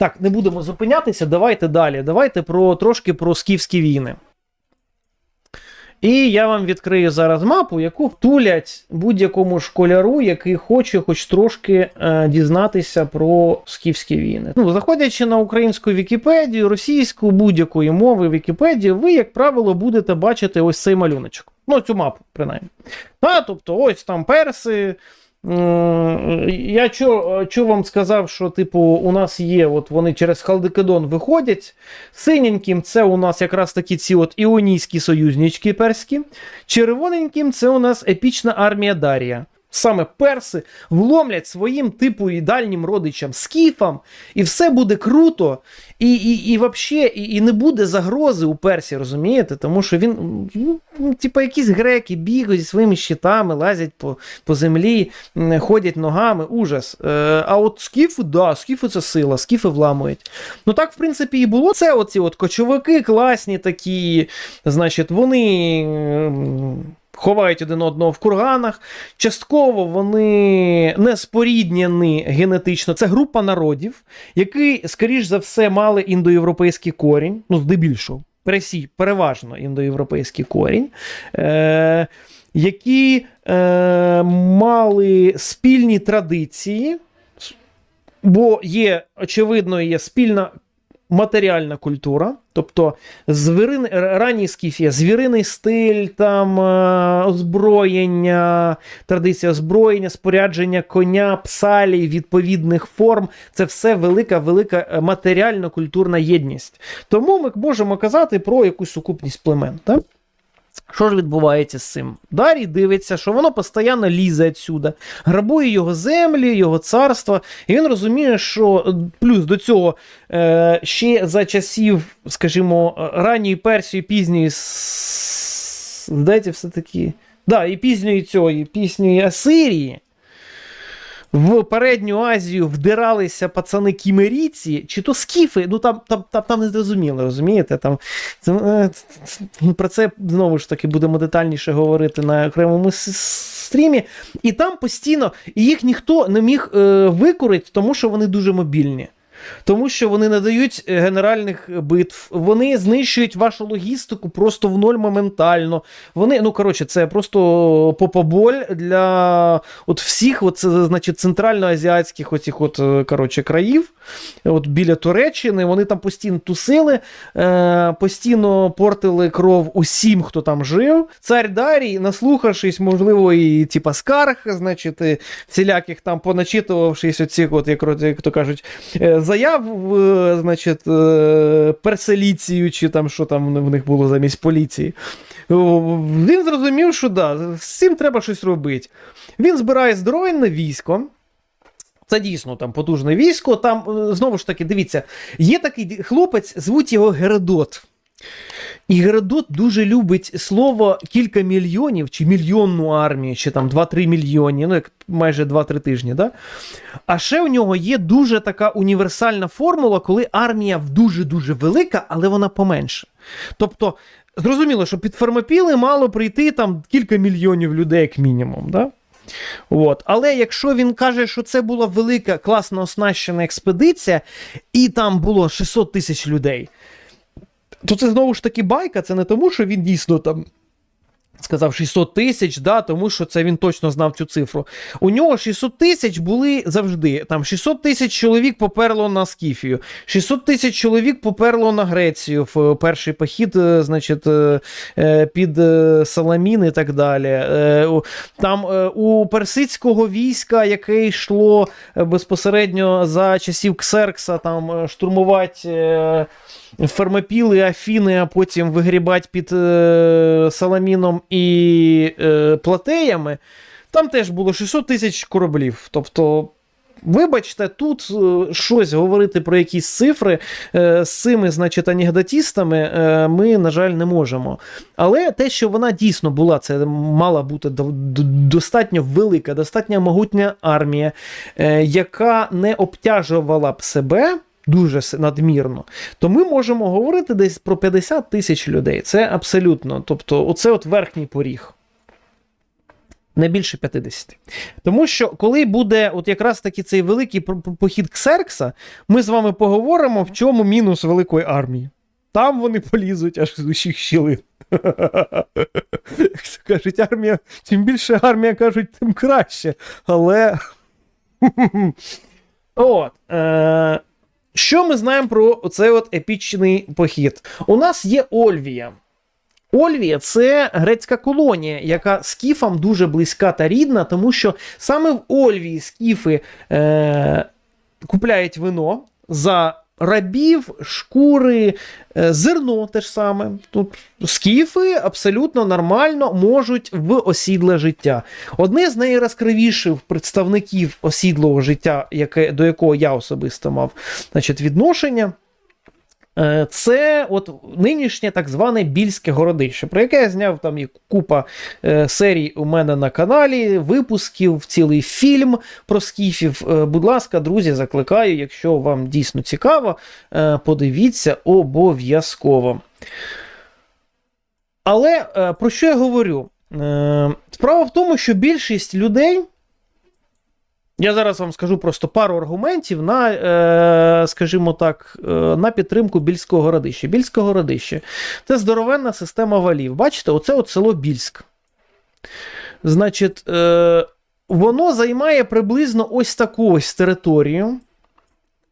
Так, не будемо зупинятися. Давайте далі. Давайте про трошки про скіфські війни. І я вам відкрию зараз мапу, яку втулять будь-якому школяру, який хоче хоч трошки е, дізнатися про скіфські війни. Ну, заходячи на українську Вікіпедію, російську будь-якої мови Вікіпедію, ви, як правило, будете бачити ось цей малюночок. Ну, цю мапу, принаймні. А, тобто, ось там перси. Я чо, чо вам сказав, що типу у нас є, от вони через Халдикедон виходять. Синеньким це у нас якраз такі ці от іонійські союзнички перські. Червоненьким це у нас епічна армія Дарія. Саме перси вломлять своїм типу і дальнім родичам скіфам, і все буде круто, і, і, і вообще, і, і не буде загрози у персі, розумієте? Тому що він, ну, ну, типа, якісь греки бігають зі своїми щитами, лазять по, по землі, ходять ногами, ужас. Е, а от скіфи, да, скіфи це сила, скіфи вламують. Ну так, в принципі, і було. Це оці от кочовики класні такі, значить, вони. Ховають один одного в курганах. Частково вони не споріднені генетично. Це група народів, які, скоріш за все, мали індоєвропейський корінь, ну, здебільшого, пересій, переважно індоєвропейський корінь, е- які е- мали спільні традиції, бо є, очевидно, є спільна матеріальна культура, тобто звірин, ранній скіфія, звіриний стиль, там е, озброєння, традиція озброєння, спорядження коня, псалій, відповідних форм це все велика, велика е, матеріально-культурна єдність. Тому ми можемо казати про якусь сукупність племен. Так? Що ж відбувається з цим? Дарій дивиться, що воно постійно лізе відсюди, грабує його землі, його царство, і він розуміє, що е, плюс до цього е, ще за часів, скажімо, ранньої Персії, пізньої, здається, все-таки. Да, і пізньої цієї, пізньої Асирії. В передню Азію вдиралися пацани кімерійці, чи то скіфи, ну там, там, там, там не зрозуміло, розумієте? Там, це, е, про це знову ж таки будемо детальніше говорити на окремому стрімі. І там постійно і їх ніхто не міг е, викорити, тому що вони дуже мобільні. Тому що вони не дають е, генеральних битв, вони знищують вашу логістику просто в ноль моментально. Вони, ну коротше, це просто попоболь для от всіх, от, значить, центральноазіатських оцих от, е, коротше, країв, от біля Туреччини. Вони там постійно тусили, е, постійно портили кров усім, хто там жив. Цар Дарій, наслухавшись, можливо, і типа скарг, значить, всіляких там поначитувавшись оцих, от, як, то кажуть, заяв, значить, е, перселіцію, чи там що там в них було замість поліції. Він зрозумів, що да, з цим треба щось робити. Він збирає здоровенне військо. Це дійсно там потужне військо. Там, е, знову ж таки, дивіться, є такий хлопець, звуть його Геродот. І Геродот дуже любить слово кілька мільйонів, чи мільйонну армію, чи там 2-3 мільйони, ну як майже 2-3 тижні. Да? А ще у нього є дуже така універсальна формула, коли армія дуже-дуже велика, але вона поменше. Тобто, зрозуміло, що під Фермопіли мало прийти там кілька мільйонів людей, як мінімум. Да? От. Але якщо він каже, що це була велика, класно оснащена експедиція, і там було 600 тисяч людей, то це знову ж таки байка, це не тому, що він дійсно там. Сказав 600 тисяч, да, тому що це він точно знав цю цифру. У нього 600 тисяч були завжди. Там 600 тисяч чоловік поперло на Скіфію, 600 тисяч чоловік поперло на Грецію в перший похід, е, значить, е, е, під е, Саламін і так далі. Е, Там е, у персидського війська, яке йшло е, безпосередньо за часів Ксеркса, там е, штурмувати. е, Фермопіли, Афіни, а потім вигрібати під е, Саламіном і е, Платеями, там теж було 600 тисяч кораблів. Тобто, вибачте, тут е, щось говорити про якісь цифри е, з цими, значить, анекдотістами е, ми, на жаль, не можемо. Але те, що вона дійсно була, це мала бути до- до- достатньо велика, достатньо могутня армія, е, яка не обтяжувала б себе дуже надмірно, то ми можемо говорити десь про 50 тисяч людей. Це абсолютно. Тобто, оце от верхній поріг. Не більше 50. Тому що, коли буде от якраз таки цей великий похід Ксеркса, ми з вами поговоримо, в чому мінус великої армії. Там вони полізуть аж з усіх щілин. Кажуть, армія, чим більше армія кажуть, тим краще. Але. От. Е- що ми знаємо про цей от епічний похід? У нас є Ольвія. Ольвія це грецька колонія, яка скіфам дуже близька та рідна, тому що саме в Ольвії скіфи е, купляють вино за рабів, шкури, е, зерно те ж саме. Тут скіфи абсолютно нормально можуть в осідле життя. Одне з найяскравіших представників осідлого життя, яке, до якого я особисто мав значить, відношення. Е, Це от нинішнє так зване більське городище, про яке я зняв там і купа е, серій у мене на каналі, випусків, цілий фільм про скіфів. Е, будь ласка, друзі, закликаю, якщо вам дійсно цікаво, подивіться обов'язково. Але про що я говорю? Справа в тому, що більшість людей. Я зараз вам скажу просто пару аргументів на, е, скажімо так, е, на підтримку Більського городища. Більське городище це здоровенна система валів. Бачите, оце от село Більськ. Значить, е, воно займає приблизно ось таку ось територію.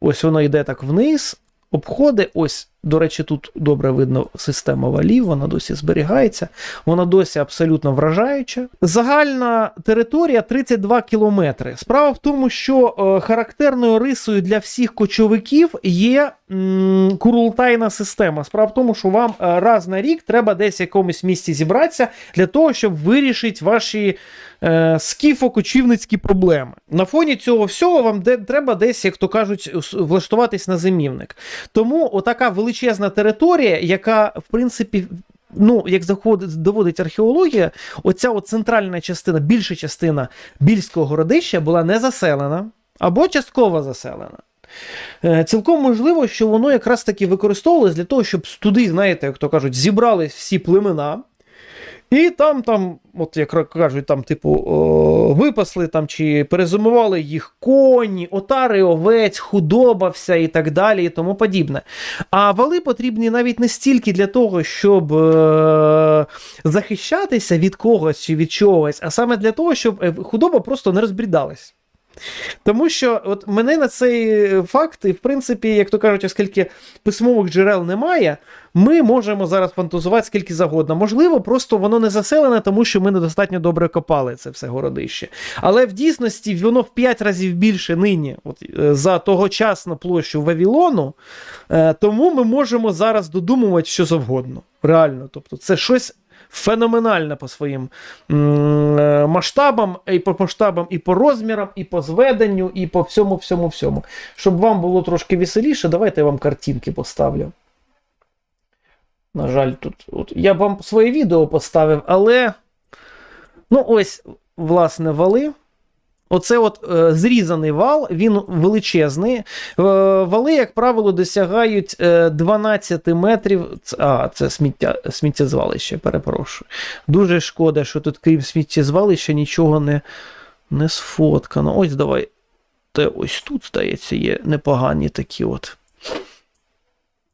Ось воно йде так вниз, обходить. Ось, до речі, тут добре видно система валів, вона досі зберігається, вона досі абсолютно вражаюча. Загальна територія 32 кілометри. Справа в тому, що е, характерною рисою для всіх кочовиків є курултайна система. Справа в тому, що вам е, раз на рік треба десь в якомусь місці зібратися для того, щоб вирішити ваші е, скіфо-кочівницькі проблеми. На фоні цього всього вам де, треба десь, як то кажуть, влаштуватись на зимівник. Тому отака величезна територія, яка, в принципі, ну, як заходить, доводить археологія, оця от центральна частина, більша частина більського городища була не заселена або частково заселена. Е, Цілком можливо, що воно якраз таки використовувалось для того, щоб туди, знаєте, як то кажуть, зібрались всі племена. І там, там, от як кажуть, там, типу, о, випасли там чи перезимували їх коні, отари, овець, худоба вся і так далі, і тому подібне. А вали потрібні навіть не стільки для того, щоб е- захищатися від когось чи від чогось, а саме для того, щоб е, худоба просто не розбрідалась. Тому що от мене на цей факт, і в принципі, як то кажуть, оскільки письмових джерел немає, ми можемо зараз фантазувати скільки завгодно. Можливо, просто воно не заселене, тому що ми недостатньо добре копали це все городище. Але в дійсності воно в 5 разів більше нині от, е, за тогочасну площу Вавилону, е, тому ми можемо зараз додумувати що завгодно. Реально. Тобто, це щось. Феноменальне по своїм е, масштабам, і по масштабам, і по розмірам, і по зведенню, і по всьому, всьому, всьому. Щоб вам було трошки веселіше, давайте я вам картинки поставлю. На жаль, тут от, я вам своє відео поставив, але. Ну, ось, власне, вали. Оце от е, зрізаний вал, він величезний. Е, вали, як правило, досягають е, 12 метрів. А, це сміття, сміттєзвалище, перепрошую. Дуже шкода, що тут, крім сміттєзвалища, нічого не, не сфоткано. Ось давай. Те ось тут, здається, є непогані такі от.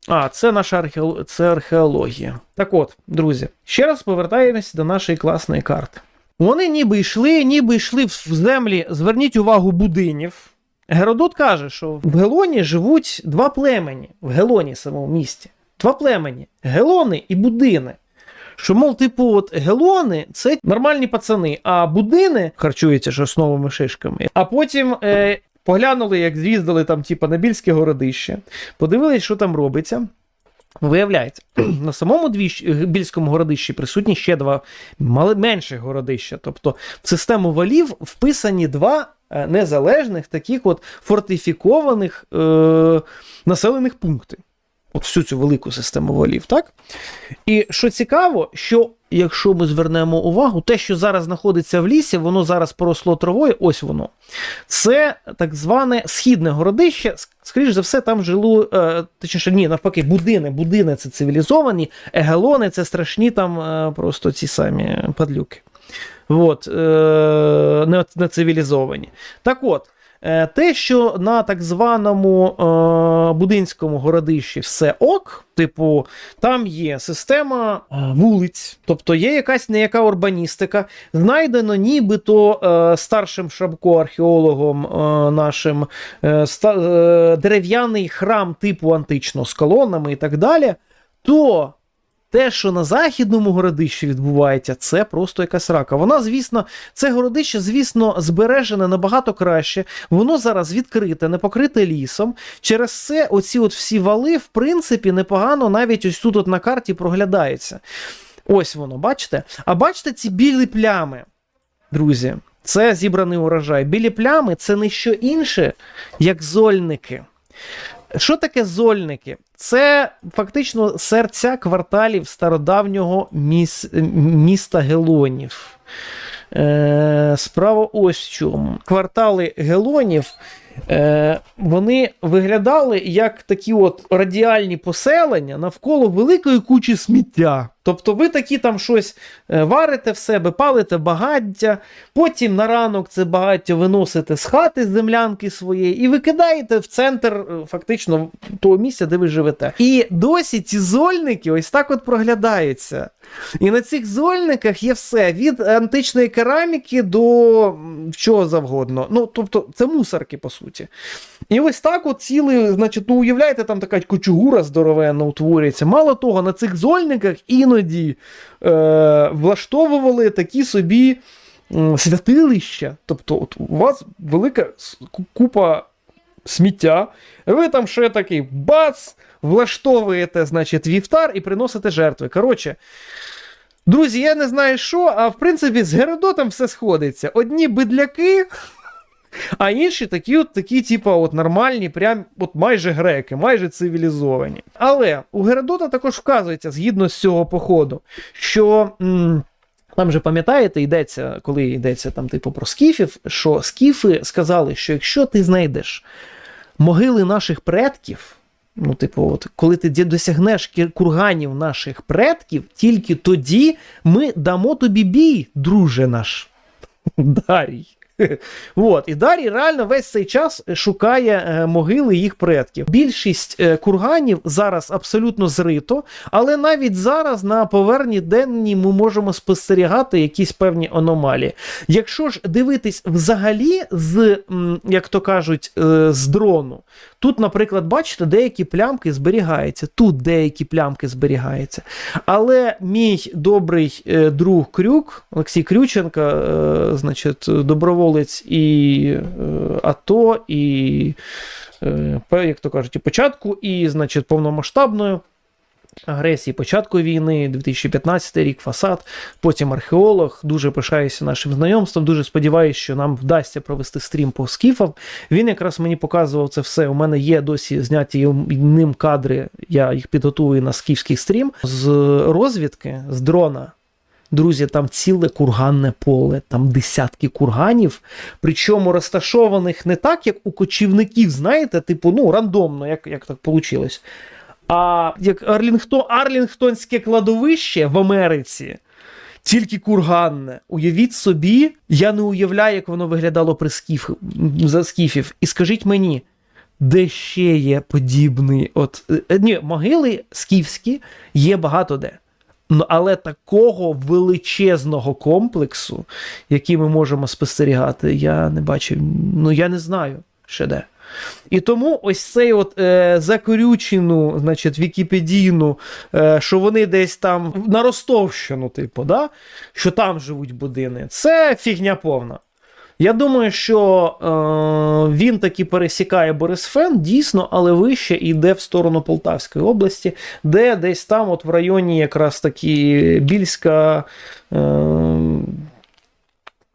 А, це наша архео... це археологія. Так от, друзі, ще раз повертаємось до нашої класної карти. Вони ніби йшли, ніби йшли в землі. Зверніть увагу будинів. Геродот каже, що в Гелоні живуть два племені, в Гелоні самому місті. Два племені Гелони і будини. Що, мов, типу, от гелони це нормальні пацани, а будини харчуються ж основами шишками. А потім е, поглянули, як з'їздили там, типу, на більське городище, подивились, що там робиться. Виявляється, на самому двіж- більському городищі присутні ще два мали- менших городища. Тобто в систему валів вписані два е, незалежних таких от фортифікованих е- населених пункти. От всю цю велику систему валів, так? І що цікаво, що якщо ми звернемо увагу, те, що зараз знаходиться в лісі, воно зараз поросло травою, ось воно. Це так зване східне городище. С- Скоріш за все, там жило, е, точніше, ні, навпаки, будини. Будини це цивілізовані, егелони це страшні там е, просто ці самі падлюки. От, е, не, не цивілізовані. Так от. Е, Те, що на так званому е, будинському городищі все ок, типу, там є система е, вулиць, тобто є якась неяка урбаністика, знайдено нібито старшим Шабко, археологом е, нашим дерев'яний храм типу античного з колонами і так далі, то те, що на західному городищі відбувається, це просто якась рака. Вона, звісно, це городище, звісно, збережене набагато краще. Воно зараз відкрите, не покрите лісом. Через це оці от всі вали, в принципі, непогано навіть ось тут от на карті проглядаються. Ось воно, бачите? А бачите ці білі плями, друзі. Це зібраний урожай. Білі плями це не що інше, як зольники. Що таке зольники? Це фактично серця кварталів стародавнього міс... міста Гелонів. Е, справа ось в чому. Квартали Гелонів е, вони виглядали як такі от радіальні поселення навколо великої кучі сміття. Тобто ви такі там щось е, варите в себе, палите багаття, потім на ранок це багаття виносите з хати з землянки своєї і викидаєте в центр е, фактично того місця, де ви живете. І досі ці зольники ось так от проглядаються. І на цих зольниках є все від античної кераміки до чого завгодно. Ну, тобто, це мусорки, по суті. І ось так от цілий, значить, ну уявляєте, там така кучугура здоровенна утворюється. Мало того, на цих зольниках іноді е, влаштовували такі собі святилища. Тобто, от у вас велика купа сміття, ви там ще такий бац, влаштовуєте, значить, вівтар і приносите жертви. Коротше. Друзі, я не знаю що, а в принципі з Геродотом все сходиться. Одні бидляки, а інші такі, от, такі, типа, от нормальні, прям от майже греки, майже цивілізовані. Але у Геродота також вказується, згідно з цього походу, що. М- там же пам'ятаєте, йдеться, коли йдеться там, типу, про скіфів, що скіфи сказали, що якщо ти знайдеш могили наших предків, ну, типу, от, коли ти досягнеш курганів наших предків, тільки тоді ми дамо тобі бій, друже наш. Дарій. От, і Дарій реально весь цей час шукає е, могили їх предків. Більшість е, курганів зараз абсолютно зрито, але навіть зараз на поверхні денній ми можемо спостерігати якісь певні аномалії. Якщо ж дивитись взагалі з, як то кажуть, е, з дрону, тут, наприклад, бачите, деякі плямки зберігаються, тут деякі плямки зберігаються. Але мій добрий е, друг Крюк, Олексій Крюченко, е, значить, доброволець і е, АТО, і, е, як то кажуть, і початку, і, значить, повномасштабної агресії, початку війни, 2015 рік, фасад, потім археолог. Дуже пишаюся нашим знайомством. Дуже сподіваюся, що нам вдасться провести стрім по скіфам. Він якраз мені показував це все. У мене є досі зняті ним кадри. Я їх підготую на скіфський стрім з розвідки, з дрона. Друзі, там ціле курганне поле, там десятки курганів, причому розташованих не так, як у кочівників, знаєте, типу, ну, рандомно, як, як так вийшло. А як Арлінгтон, Арлінгтонське кладовище в Америці, тільки курганне. Уявіть собі, я не уявляю, як воно виглядало при скіф, за скіфів. І скажіть мені, де ще є подібний? От, е, ні, могили скіфські є багато де. Ну, але такого величезного комплексу, який ми можемо спостерігати, я не бачив. Ну, я не знаю ще де. І тому ось цей от е, закорючену, значить, вікіпедійну, е, що вони десь там на Ростовщину, типу, да? що там живуть будини, це фігня повна. Я думаю, що е, він таки пересікає Борисфен, дійсно, але вище йде в сторону Полтавської області, де десь там, от в районі якраз таки Більська. Е,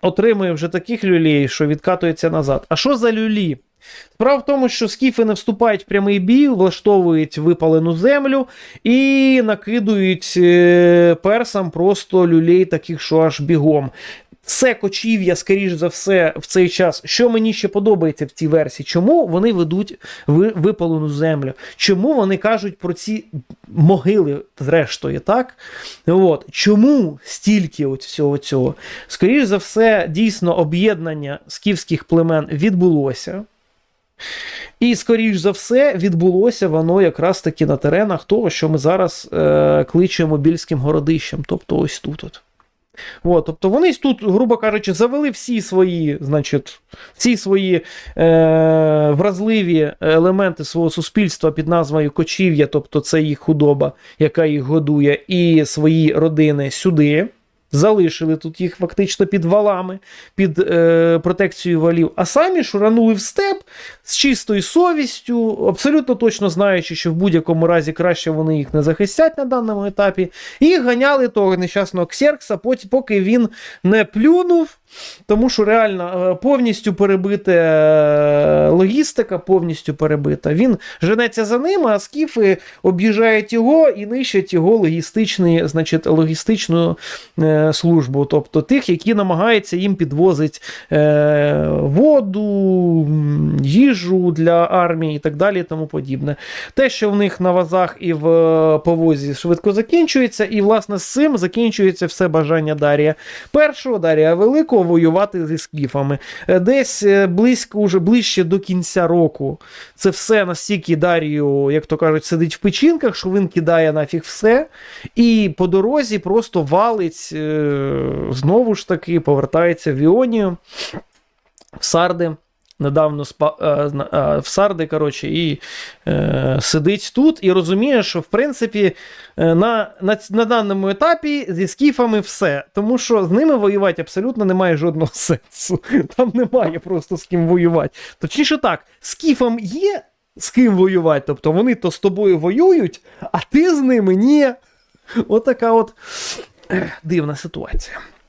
Отримує вже таких люлей, що відкатується назад. А що за люлі? Справа в тому, що скіфи не вступають в прямий бій, влаштовують випалену землю і накидують е, персам просто люлей таких, що аж бігом. Все кочів'я, скоріш за все, в цей час. Що мені ще подобається в цій версії? Чому вони ведуть випалену землю? Чому вони кажуть про ці могили, зрештою, так? От. Чому стільки от всього цього? Скоріш за все, дійсно, об'єднання скіфських племен відбулося. І, скоріш за все, відбулося воно якраз таки на теренах того, що ми зараз е, кличемо більським городищем, тобто ось тут. От. От, тобто вони тут, грубо кажучи, завели всі свої, значить, всі свої е, вразливі елементи свого суспільства під назвою кочів'я, тобто це їх худоба, яка їх годує, і свої родини сюди. Залишили тут їх фактично під валами, під е, протекцією валів, а самі шуранули в степ з чистою совістю, абсолютно точно знаючи, що в будь-якому разі краще вони їх не захистять на даному етапі, і ганяли того нещасного Ксеркса, поки він не плюнув. Тому що реально е, повністю перебита е, логістика, повністю перебита. Він женеться за ним, а скіфи об'їжджають його і нищать його логістичний, значить, логістичну е, службу, тобто тих, які намагаються їм підвозити воду, їжу для армії і так далі. і тому подібне. Те, що в них на вазах і в повозі швидко закінчується, і власне з цим закінчується все бажання Дарія першого, Дарія Великого воювати зі скіфами. Е, Десь е, близько уже ближче до кінця року. Це все настільки Дарію, як то кажуть, сидить в печінках, що він кидає нафіг все. І по дорозі просто валить е, знову ж таки, повертається в Іонію, в Сарди. Недавно спа, е, е, в Сарди, коротше, і е, сидить тут і розуміє, що в принципі е, на, на, на даному етапі зі скіфами все. Тому що з ними воювати абсолютно немає жодного сенсу. Там немає просто з ким воювати. Точніше так, скіфам є з ким воювати. Тобто вони то з тобою воюють, а ти з ними ні. Отака от ех, дивна ситуація.